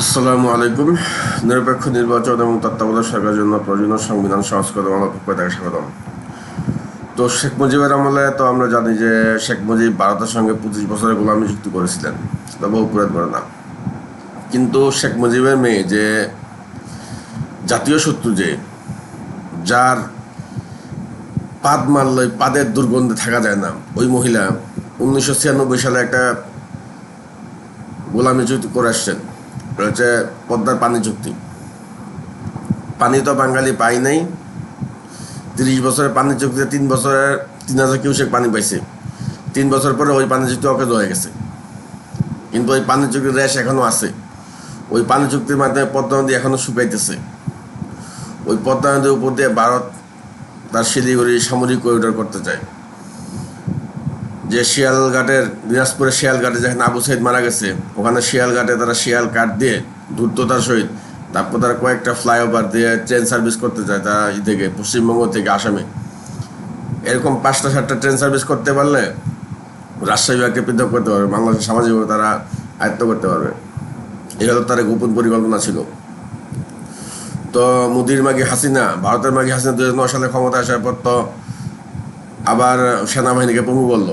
আসসালামু আলাইকুম। নিরপেক্ষ নির্বাচন এবং তত্ত্বাবধায়ক সরকারের জন্য প্রয়োজনীয় সংবিধান, সংস্কার পক্ষ থেকে স্বাগতম। তো শেখ মুজিবের আমলে তো আমরা জানি যে শেখ মুজিব ভারতের সঙ্গে পঁচিশ বছরের গোলামি চুক্তি করেছিলেন বহু পুরাত করে না কিন্তু শেখ মুজিবের মেয়ে যে জাতীয় শত্রু যে, যার পাদ মারলে, পাদের দুর্গন্ধে থাকা যায় না, ওই মহিলা উনিশশো ছিয়ানব্বই সালে একটা গোলামি চুক্তি করে আসছেন। হচ্ছে পদ্মার পানি চুক্তি। পানি তো বাঙালি পাই নাই। তিরিশ বছরের পানি চুক্তিতে তিন বছরের তিন হাজার কিউসেক পানি পাইছে। তিন বছর পরে ওই পানি চুক্তি অকেজ হয়ে গেছে। কিন্তু ওই পানি চুক্তির রেশ এখনও আছে। ওই পানি চুক্তির মাধ্যমে পদ্মা নদী এখনও শুকাইতেছে। ওই পদ্মা নদীর উপর দিয়ে ভারত তার শিলিগুড়ি সামরিক করিডোর করতে চায়। যে শিয়ালঘাটের, দিনাজপুরের শিয়ালঘাটে যেখানে আবু সাইদ মারা গেছে, ওখানে শিয়ালঘাটে তারা শিয়াল কাঠ দিয়ে দ্রুততার সহিত তারপর তারা কয়েকটা ফ্লাইওভার দিয়ে ট্রেন সার্ভিস করতে চায় তারা ই থেকে, পশ্চিমবঙ্গ থেকে আসামে। এরকম পাঁচটা, সাতটা ট্রেন সার্ভিস করতে পারলে রাজশাহী বিভাগকে পৃথক করতে পারবে, বাংলাদেশের সামাজিকভাবে তারা আয়ত্ত করতে পারবে। এই হলো তার গোপন পরিকল্পনা ছিল। তো মোদির মাগি হাসিনা, ভারতের মাগি হাসিনা দু হাজার নয় সালে ক্ষমতা আসার পর তো আবার সেনাবাহিনীকে পঙ্গু করল।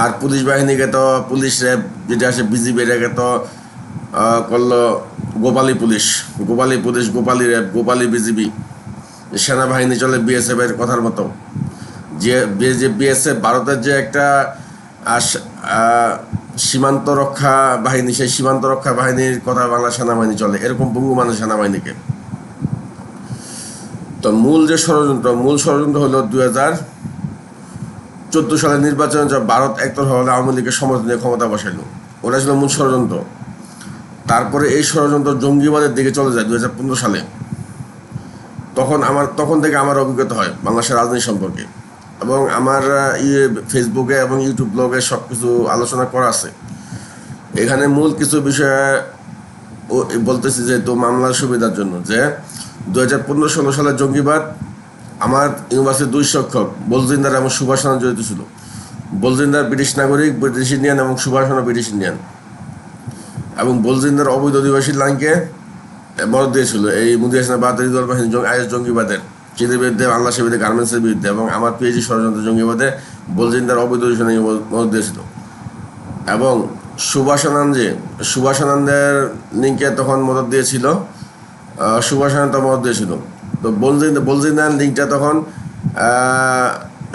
আর পুলিশ বাহিনীকে তো পুলিশ র্যাব যেটা আছে বিজিবি এটাকে তো করল গোপালী পুলিশ। গোপালী পুলিশ, গোপালী র্যাব গোপালী বিজিবি। সেনাবাহিনী চলে বিএসএফ এর কথার মতো। যে বিএসএফ ভারতের যে একটা সীমান্ত রক্ষা বাহিনী, সেই সীমান্ত রক্ষা বাহিনীর কথা বাংলা সেনাবাহিনী চলে। এরকম বঙ্গমানের সেনাবাহিনীকে। তো মূল যে ষড়যন্ত্র, মূল ষড়যন্ত্র হলো দুই হাজার চোদ্দ সালের নির্বাচনে ভারত একতরফা হলে আওয়ামী লীগের সমর্থন নিয়ে ক্ষমতা বসাইল। ওটা ছিল মূল ষড়যন্ত্র। তারপরে এই ষড়যন্ত্র জঙ্গিবাদের দিকে চলে যায় দু সালে। তখন আমার, তখন থেকে আমার অভিজ্ঞতা হয় বাংলাদেশের রাজনীতি সম্পর্কে। এবং আমার ইয়ে ফেসবুকে এবং ইউটিউব ব্লগে সব কিছু আলোচনা করা আছে। এখানে মূল কিছু বিষয়ে বলতেছি যে তো মামলার সুবিধার জন্য যে দু হাজার পনেরো ষোলো সালের জঙ্গিবাদ আমার ইউনিভার্সিটির দুই শিক্ষক, বলজিন্দার এবং সুভাষণা জড়িত ছিল। বলজিন্দার ব্রিটিশ নাগরিক, ব্রিটিশ ইন্ডিয়ান এবং সুভাষণা ব্রিটিশ ইন্ডিয়ান। এবং বলজিন্দার অবৈধ অধিবাসী লাইনকে মদত দিয়েছিল। এই মুদি হাসিনা বাহাদুরি দল বাহিনী আইএস জঙ্গিবাদের চীনের বিরুদ্ধে বাংলাদেশের বিরুদ্ধে গার্মেন্টসের বিরুদ্ধে এবং আমার পিএইচডি ষড়যন্ত্র জঙ্গিবাদে বলজিন্দার অবৈধ অধিবাসী মদত দিয়েছিল। এবং সুভাষানন্দ সুভাষানন্দের লিঙ্কে তখন মদত দিয়েছিল সুভাষানন্দ মদত দিয়েছিল। তো বলজিন বলজিন্দার লিঙ্কটা তখন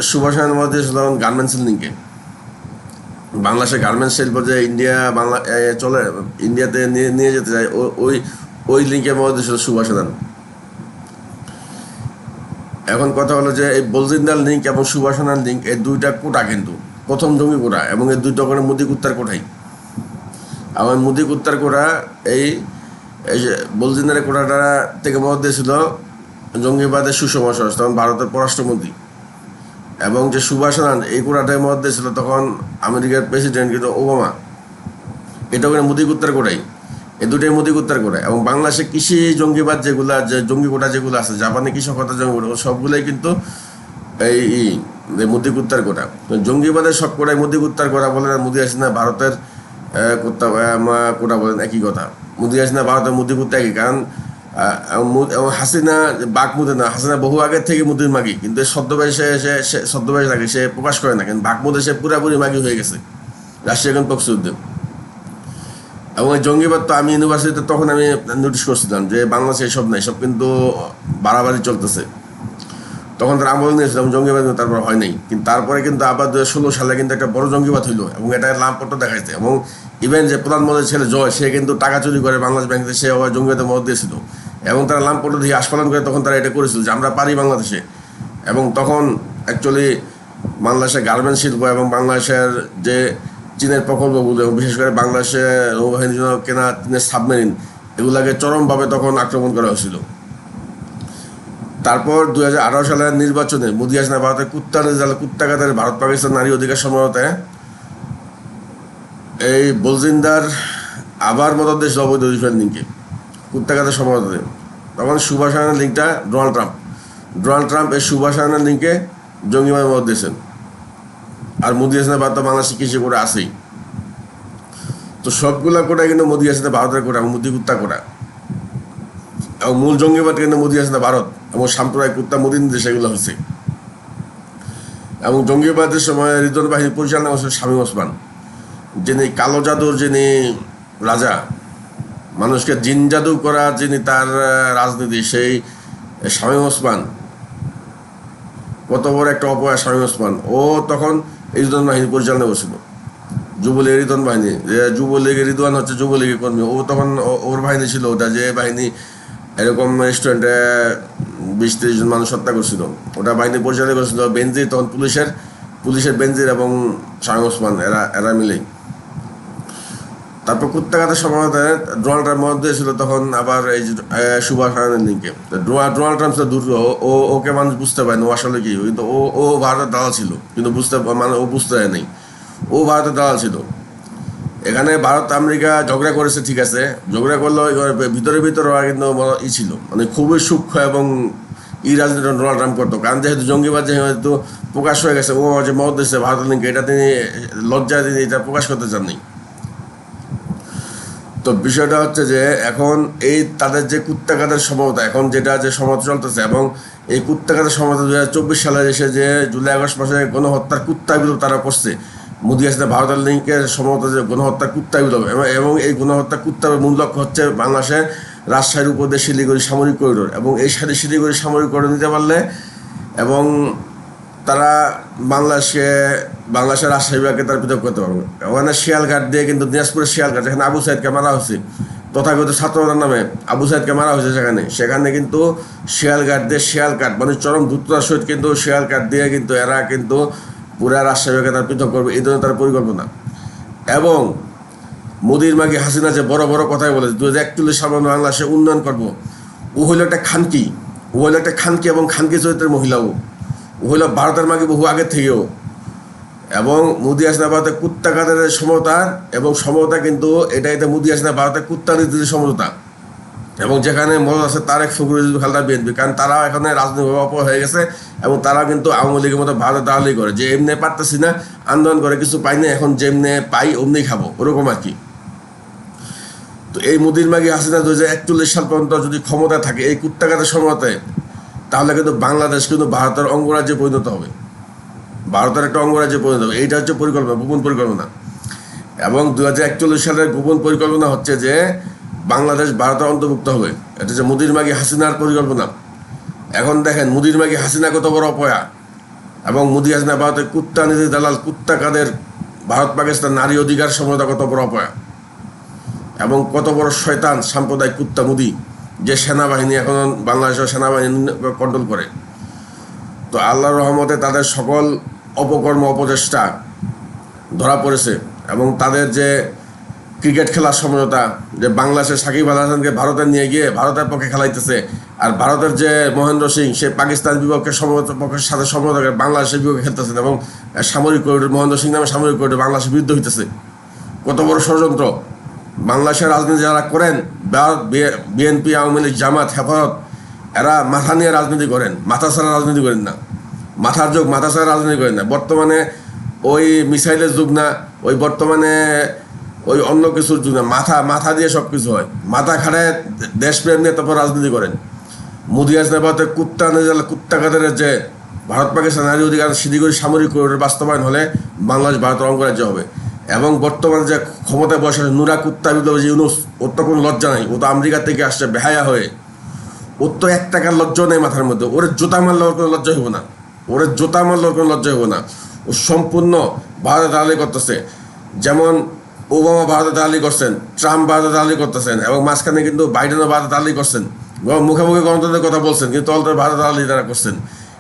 সুভাষানন্দ মদত তখন গার্মেন্টসের লিঙ্কে বাংলাদেশের গার্মেন্টস শিল্প যে ইন্ডিয়া বাংলা চলে ইন্ডিয়াতে নিয়ে নিয়ে যেতে চায়। ওই ওই লিঙ্কের মধ্যে দিয়েছিল সুভাষানন্দ এখন কথা হলো যে এই বলজিন্দার লিঙ্ক এবং সুভাষানার লিঙ্ক এই দুইটা কোটা কিন্তু, প্রথম জমি কোটা এবং এই দুইটা করে মুদি কুত্তার কোটাই। আমার মুদি কুত্তার কোটা এই বলজিন্দারের কোটাটা থেকে মত দিয়েছিল জঙ্গিবাদের সুষম সরস তখন ভারতের পররাষ্ট্রমন্ত্রী। এবং যে সুভাষানন্দ এই কোটাটায় মত দিয়েছিল তখন আমেরিকার প্রেসিডেন্ট কিন্তু ওবামা। এটা করে মুদি কুত্তার কোটাই। এই দুটাই মুদি কুত্তার কোটা। এবং বাংলাদেশে কৃষি জঙ্গিবাদ যেগুলো যে জঙ্গি কোটা যেগুলো আছে জাপানে কৃষকতা জঙ্গি কোটা সবগুলোই কিন্তু এই যে কুত্তার কোটা। জঙ্গিবাদের সব কোটাই মুদি কুত্তার কোটা বলেন মুদি ভারতের কুত্তা আহ, মা- কোটা বলেন একই কথা। মুদি আসিনা ভারতের মুদি কুত্তা একই। কারণ হাসিনা বাঘ মুদে না, হাসিনা বহু আগের থেকে মুদির মাগি, কিন্তু ছদ্মবেশে সে সে ছদ্মবেশ লাগে সে প্রকাশ করে না, কিন্তু বাঘ মুদে সে পুরাপুরি মাগি হয়ে গেছে রাষ্ট্রীয় এখন পক্ষুদ্দিন এবং জঙ্গিবাদ তো আমি ইউনিভার্সিটিতে তখন আমি নোটিশ করছিলাম যে বাংলাদেশে এসব নাই সব কিন্তু বাড়াবাড়ি চলতেছে। তখন তার আমল নিয়েছিলাম জঙ্গিবাদ তারপর হয় নাই। কিন্তু তারপরে কিন্তু আবার দু ষোলো সালে কিন্তু একটা বড় জঙ্গিবাদ হইল এবং এটা লাভপত্র দেখাইছে এবং ইভেন যে প্রধানমন্ত্রীর ছেলে জয়, সে কিন্তু টাকা চুরি করে বাংলাদেশ ব্যাংকে সে আবার জঙ্গিবাদের মত দিয়েছিল এবং তারা লাভপত্র দিয়ে আস্ফালন করে তখন তারা এটা করেছিল যে আমরা পারি বাংলাদেশে। এবং তখন অ্যাকচুয়ালি বাংলাদেশের গার্মেন্টস শিল্প এবং বাংলাদেশের যে চীনের প্রকল্পগুলো বিশেষ করে নৌবাহিনীর জন্য কেনা চীনের সাবমেরিন এগুলাকে চরমভাবে তখন আক্রমণ করা হয়েছিল। তারপর দুই হাজার আঠারো সালের নির্বাচনে মোদী হাসিনা ভারতের কুত্তা রেজাল্ট কুত্তাঘাতের ভারত পাকিস্তান নারী অধিকার সমঝোতায় এই বলজিন্দার আবার মদত দেশ অবৈধ অধিকার লিঙ্কে কুত্তাঘাতের সমঝোতাতে তখন সুভাষায়নের লিঙ্কটা ডোনাল্ড ট্রাম্প। ডোনাল্ড ট্রাম্প এই সুভাষায়নের লিঙ্কে জঙ্গিবাদ মদত দিয়েছেন। আর মোদী হাসিনা বাদ তো বাংলাদেশে কৃষি করে আসেই তো সবগুলা কোটা কিন্তু মোদি আছে ভারতের কোটা মোদি কুত্তা কোটা। এবং মূল জঙ্গিবাদ কিন্তু মোদি আছে ভারত এবং সাম্প্রদায়িক কুত্তা মোদি নির্দেশে এগুলো হচ্ছে এবং জঙ্গিবাদের সময় রিদন বাহিনী পরিচালনা করছে স্বামী ওসমান, যিনি কালো জাদুর যিনি রাজা, মানুষকে জিন জাদু করা যিনি তার রাজনীতি, সেই স্বামী ওসমান। কত বড় একটা অপয়া স্বামী ওসমান। ও তখন রিদন বাহিনী পরিচালনা করছিল। যুবলীগের রিদন বাহিনী যুবলীগের রিদওয়ান হচ্ছে যুবলীগের কর্মী। ও তখন ওর বাহিনী ছিল ওটা, যে বাহিনী এরকম রেস্টুরেন্টে বিশ তিরিশ জন মানুষ হত্যা করছিল। ওটা বাহিনী পরিচালনা করছিল বেনজির, তখন পুলিশের পুলিশের বেনজির এবং স্বামী ওসমান, এরা এরা মিলেই। তারপর কুত্তাঘাতের সময়তে ডোনাল্ড ট্রাম্প মধ্যে ছিল তখন আবার এই সুভাষ আনন্দকে ডোনাল্ড ট্রাম্প ছিল দূর ও, ও- ওকে মানুষ বুঝতে পারেনি, ও আসলে কি, কিন্তু ও ও ভারতের দালাল ছিল, কিন্তু বুঝতে মানে ও বুঝতে পারেনি। ও ভারতের দালাল ছিল। এখানে ভারত, আমেরিকা ঝগড়া করেছে, ঠিক আছে। ঝগড়া করলেও ভিতরে ভিতরে কিন্তু ই ছিল। মানে খুবই সূক্ষ্ম এবং ই রাজনীতি ডোনাল্ড ট্রাম্প করতো। কারণ যেহেতু জঙ্গিবাদ, যেহেতু প্রকাশ হয়ে গেছে ও যে মত দিচ্ছে ভারতের লিঙ্কে এটা তিনি লজ্জা তিনি এটা প্রকাশ করতে চাননি। তো বিষয়টা হচ্ছে যে এখন এই তাদের যে কুত্তাঘাতের সমতা, এখন যেটা যে সমতা চলতেছে এবং এই কুত্তাঘাতের সমতা দু হাজার চব্বিশ সালে এসে যে জুলাই আগস্ট মাসে গণহত্যার কুত্তাগুলো তারা করছে মোদী আসলে ভারতের লিঙ্কের সমতা যে গণহত্যার কুত্তাগুলো এবং এবং এই গণহত্যার কুত্তার মূল লক্ষ্য হচ্ছে বাংলাদেশের রাজশাহীর উপর দিয়ে শিলিগুড়ি সামরিক করিডোর। এবং এই সাথে শিলিগুড়ি সামরিক করিডোর নিতে পারলে এবং তারা বাংলাদেশে বাংলাদেশের রাজশাহী বিভাগকে তারা পৃথক করতে পারবে। ওখানে শিয়ালঘাট দিয়ে কিন্তু দিনাজপুরের শিয়ালঘাট, যেখানে আবু সাইদকে মারা হয়েছে। তথাগত ছাত্রদের নামে আবু সাইদকে মারা হয়েছে সেখানে। সেখানে কিন্তু শিয়ালঘাট দিয়ে শিয়ালঘাট মানে চরম দ্রুততার সহিত কিন্তু শিয়ালঘাট দিয়ে কিন্তু এরা কিন্তু পুরা রাজশাহী বিভাগকে তারা পৃথক করবে এই ধরনের তার পরিকল্পনা। এবং মোদির মাকে হাসিনা যে বড় বড় কথাই বলে দু হাজার একচল্লিশ সাল বাংলাদেশে উন্নয়ন করব। ও হইল একটা খানকি, ও হইল একটা খানকি এবং খানকি চরিত্রের মহিলাও ও। হইল ভারতের মাকে বহু আগের থেকেও। এবং মুদি আসনা ভারতের কুত্তা কাদের সমতা এবং সমতা কিন্তু এটা এটা মুদি আসনা ভারতের কুত্তা নীতির সমতা। এবং যেখানে মদত আছে তারেক ফখরুল খালদা, বিএনপি। কারণ তারা এখানে রাজনৈতিক অপ হয়ে গেছে এবং তারা কিন্তু আওয়ামী লীগের মতো ভারত তাহলেই করে। যে এমনি পারতেছি না, আন্দোলন করে কিছু পাই না, এখন যেমনি পাই অমনি খাব। ওরকম আর কি। তো এই মুদির মাগি হাসিনা দু হাজার একচল্লিশ সাল পর্যন্ত যদি ক্ষমতা থাকে, এই কুত্তাঘাতের সময়তে, তাহলে কিন্তু বাংলাদেশ কিন্তু ভারতের অঙ্গরাজ্যে পরিণত হবে। ভারতের একটা অঙ্গরাজ্যে পরিণত হবে। এইটা হচ্ছে পরিকল্পনা, গোপন পরিকল্পনা। এবং দু হাজার একচল্লিশ সালের গোপন পরিকল্পনা হচ্ছে যে বাংলাদেশ ভারতের অন্তর্ভুক্ত হবে। এটা হচ্ছে মুদির মাগি হাসিনার পরিকল্পনা। এখন দেখেন, মুদির মাগি হাসিনা কত বড় অপয়া। এবং মুদি হাসিনা ভারতের কুত্তা নীতি দালাল, কুত্তা কাদের, ভারত পাকিস্তান নারী অধিকার সমতা কত বড় অপয়া। এবং কত বড় শয়তান সাম্প্রদায়িক কুত্তা মুদি, যে সেনাবাহিনী এখন বাংলাদেশের সেনাবাহিনী কন্ট্রোল করে। তো আল্লাহর রহমতে তাদের সকল অপকর্ম, অপচেষ্টা ধরা পড়েছে। এবং তাদের যে ক্রিকেট খেলার সমঝোতা যে বাংলাদেশের সাকিব আল হাসানকে ভারতে নিয়ে গিয়ে ভারতের পক্ষে খেলাইতেছে, আর ভারতের যে মহেন্দ্র সিং, সে পাকিস্তান বিপক্ষে পক্ষের সাথে সমঝোতা করে বাংলাদেশের বিপক্ষে খেলতেছেন এবং সামরিক করিডোর মহেন্দ্র সিং নামে সামরিক করিডোর বাংলাদেশের বিরুদ্ধে হইতেছে। কত বড় ষড়যন্ত্র। বাংলাদেশের রাজনীতি যারা করেন বিএনপি, আওয়ামী লীগ, জামাত, হেফাজত, এরা মাথা নিয়ে রাজনীতি করেন, মাথা ছাড়া রাজনীতি করেন না। মাথার যোগ মাথা ছাড়া রাজনীতি করেন না। বর্তমানে ওই মিসাইলের যুগ না, ওই বর্তমানে ওই অন্য কিছুর জন্য মাথা মাথা দিয়ে সব কিছু হয়। মাথা খাড়ায় দেশপ্রেম নিয়ে তারপর রাজনীতি করেন। মোদী আসনাবাদের কুত্তা নেজাল কুত্তা কাদের যে ভারত, পাকিস্তান, নারী অধিকার শিলিগুড়ি সামরিক বাস্তবায়ন হলে বাংলাদেশ ভারতের অঙ্গরাজ্য হবে। এবং বর্তমানে যে ক্ষমতায় বসে নুরা কুত্তা বিপ্লব যে ইউনুস, ওর তো কোনো লজ্জা নাই। ও তো আমেরিকা থেকে আসছে, বেহায়া হয়ে। ওর তো এক টাকার লজ্জা নেই মাথার মধ্যে। ওর জোতা মারলে ওর কোনো লজ্জা হব না। ওর জোতা মারলে ওর কোনো লজ্জা হব না। ও সম্পূর্ণ ভারতে দালালি করতেছে। যেমন ওবামা ভারতে দালালি করছেন, ট্রাম্প ভারতে দালালি করতেছেন এবং মাঝখানে কিন্তু বাইডেনও ভারতে দালালি করছেন। গ- মুখে মুখে গণতন্ত্রের কথা বলছেন, কিন্তু তলতে ভারতে দালালি তারা করছেন।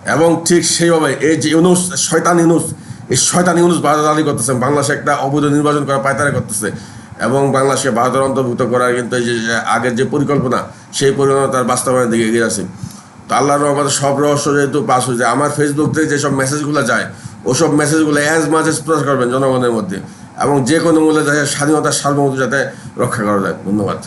এবং ঠিক সেইভাবে এই যে ইউনুস, শয়তান ইউনুস, এই শয়তান ইউনুস ভারতে দালালি করতেছেন, বাংলাদেশে একটা অবৈধ নির্বাচন করা পায়তারা করতেছে। এবং বাংলাদেশকে ভারতের অন্তর্ভুক্ত করার কিন্তু এই যে আগের যে পরিকল্পনা, সেই পরিকল্পনা তার বাস্তবায়নের দিকে এগিয়ে আছে। তো আল্লাহর আমাদের সব রহস্য যেহেতু পাস হয়ে যায় আমার ফেসবুক থেকে যেসব মেসেজগুলো যায়, ওসব মেসেজগুলো অ্যাজ মাঝে প্রচার করবেন জনগণের মধ্যে। এবং যে কোনো মূল্যে যাতে স্বাধীনতার সার্বভৌমত্ব যাতে রক্ষা করা যায়। ধন্যবাদ।